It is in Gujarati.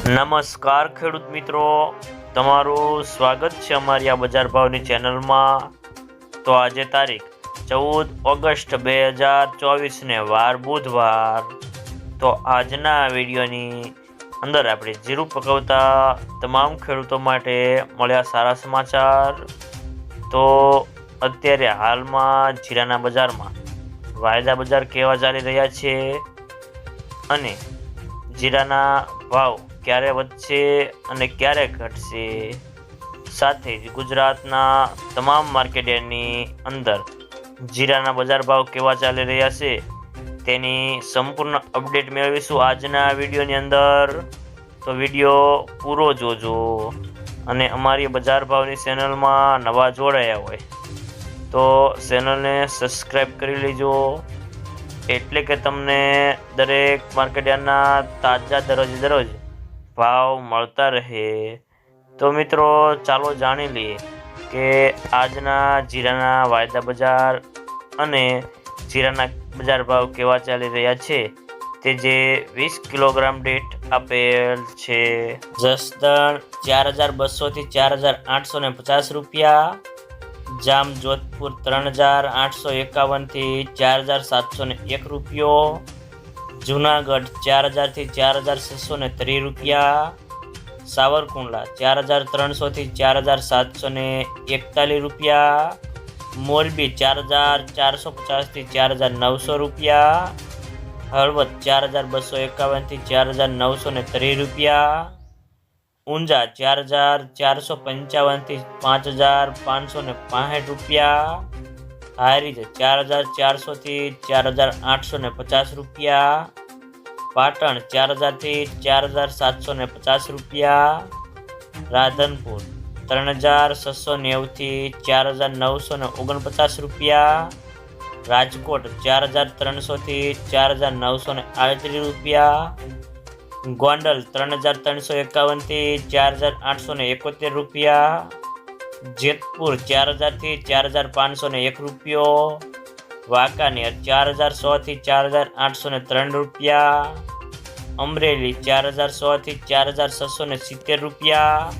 નમસ્કાર, ખેડૂત મિત્રો. તમારું સ્વાગત છે અમારી આ બજાર ભાવની ચેનલમાં. તો આજે તારીખ ચૌદ ઓગસ્ટ બે હજાર ચોવીસને વાર બુધવાર. તો આજના વિડીયોની અંદર આપણે જીરું પકવતા તમામ ખેડૂતો માટે મળ્યા સારા સમાચાર. તો અત્યારે હાલમાં જીરાના બજારમાં વાયદા બજાર કેવા ચાલી રહ્યા છે? અને જીરાના ભાવ ક્યારે વધશે અને ક્યારે ઘટશે? સાથે જ ગુજરાતના તમામ માર્કેટની અંદર જીરાના બજાર ભાવ કેવા ચાલી રહ્યા છે તેની સંપૂર્ણ અપડેટ મેળવીશું આજના વિડીયોની અંદર. તો વીડિયો પૂરો જોજો અને અમારી બજાર ભાવની ચેનલમાં નવા જોડાયા હોય તો ચેનલને સબસ્ક્રાઈબ કરી લેજો. એટલે કે તમને દરેક માર્કેટયાર્ડના તાજા દરરોજ દરરોજ ભાવ મળતા રહે. તો મિત્રો, ચાલો જાણી લઈએ કે આજના જીરાના વાયદા બજાર અને જીરાના બજાર ભાવ કેવા ચાલી રહ્યા છે. તે જે વીસ કિલોગ્રામ દીઠ આપેલ છે. જસદણ ચાર હજાર બસોથી ચાર હજાર આઠસો ને પચાસ રૂપિયા. જામ જોધપુર ત્રણ હજાર આઠસો એકાવનથી ચાર હજાર સાતસો ને એક રૂપિયો. જુનાગઢ ચાર હજારથી ચાર હજાર છસો ને ત્રીસ રૂપિયા, સાવરકુંડલા ચાર હજાર ત્રણસોથી ચાર હજાર સાતસો ને એકતાલીસ રૂપિયા, મોરબી ચાર હજાર ચારસો પચાસથી ચાર હજાર નવસો રૂપિયા, હળવદ ચાર હજાર બસો એકાવનથી ચાર હજાર નવસો ને ત્રીસ રૂપિયા, ઊંઝા ચાર હજાર ચારસો પંચાવનથી પાંચ હજાર પાંચસો ને પાંસઠ રૂપિયા હારીજ ચાર હજાર ચારસોથી ચાર હજાર આઠસો ને પચાસ રૂપિયા, પાટણ ચાર હજારથી ચાર હજાર સાતસો ને પચાસ રૂપિયા, રાધનપુર ત્રણ હજાર છસો નેવુંથી ચાર હજાર નવસો ને ઓગણપચાસ રૂપિયા, રાજકોટ ચાર હજાર ત્રણસોથી ચાર હજાર નવસો ને આડત્રીસ રૂપિયા, ગોંડલ ત્રણ હજાર ત્રણસો એકાવનથી ચાર હજાર આઠસો ને એકોતેર રૂપિયા જેતપુર ચાર હજારથી ચાર હજાર પાંચસો ને એક રૂપિયો, વાંકાનેર ચાર હજાર સોથી ચાર હજાર આઠસો ને ત્રણ રૂપિયા, અમરેલી ચાર હજાર સોથી ચાર હજાર છસો ને સિત્તેર રૂપિયા